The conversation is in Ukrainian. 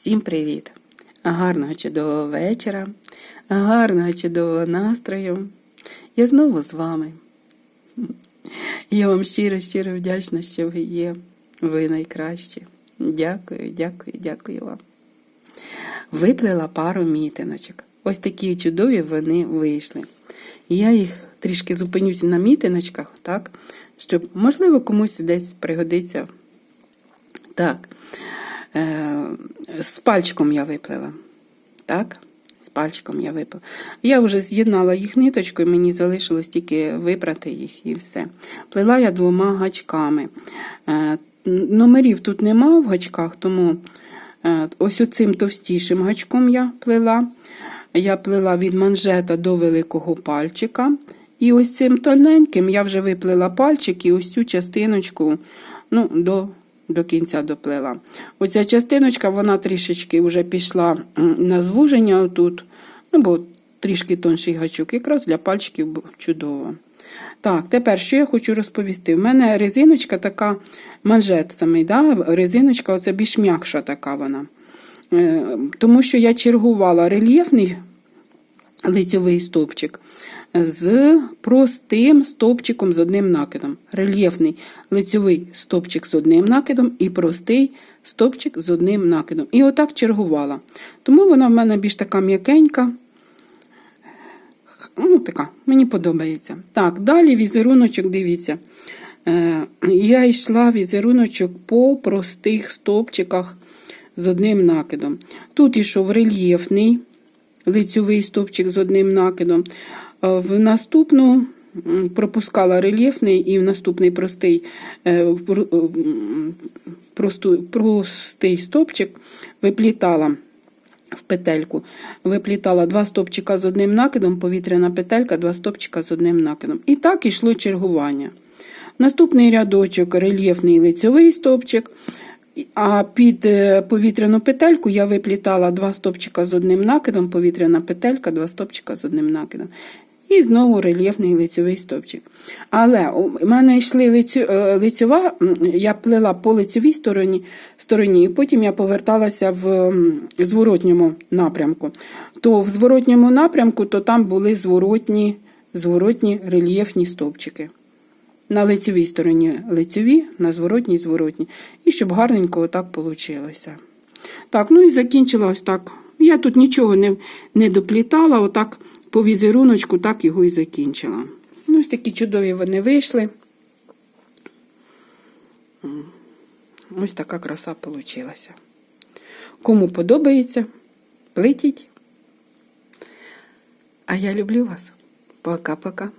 Всім привіт! Гарного чудового вечора, гарного чудового настрою. Я знову з вами. Я вам щиро, щиро вдячна, що ви є. Ви найкращі. Дякую, дякую, дякую вам. Виплела пару мітиночок. Ось такі чудові вони вийшли. Я їх трішки зупинюся на мітиночках, так, щоб, можливо, комусь десь пригодиться. Так. З пальчиком я виплела. Так? З пальчиком я виплела. Я вже з'єднала їх ниточкою, мені залишилось тільки випрати їх і все. Плела я двома гачками. Е, номерів тут нема в гачках, тому е, ось оцим товстішим гачком я плела. Я плела від манжета до великого пальчика. І ось цим тоненьким я вже виплела пальчик і ось цю частиночку ну, до до кінця доплела. Оця частиночка, вона трішечки вже пішла на звуження отут, ну, бо трішки тонший гачок, якраз для пальчиків чудово. Так, тепер що я хочу розповісти? У мене резиночка така, манжет самий, да? резиночка оце більш м'якша така вона. Е, тому що я чергувала рельєфний лицьовий стовпчик з простим стовпчиком з одним накидом. Рельєфний лицьовий стовпчик з одним накидом і простий стовпчик з одним накидом. І отак чергувала. Тому вона в мене більш така м'якенька. Ну, така, мені подобається. Так, далі візеруночок, дивіться. Е, Я йшла візеруночок по простих стовпчиках з одним накидом. Тут ішов рельєфний лицьовий стовпчик з одним накидом. В наступну пропускала рельєфний і в наступний простий е, простий стопчик виплітала в петельку. Виплітала два стопчика з одним накидом, повітряна петелька, два стопчика з одним накидом. І так ішло чергування. Наступний рядочок рельєфний лицьовий стопчик. А під е, повітряну петельку я виплітала два стопчика з одним накидом, повітряна петелька, два стопчика з одним накидом. І знову рельєфний лицьовий стовпчик. Але у мене йшли лицю, е, лицьова, я плела по лицьовій стороні, стороні, і потім я поверталася в зворотньому напрямку. То в зворотньому напрямку то там були зворотні, зворотні рельєфні стовпчики. На лицьовій стороні лицьові, на зворотній зворотні. І щоб гарненько отак вийшло. Так, ну і закінчила ось так. Я тут нічого не не доплітала, отак по візеруночку так його і закінчила. Ну, ось такі чудові вони вийшли. Ось така краса вийшла. Кому подобається, плетіть. А я люблю вас. Пока-пока.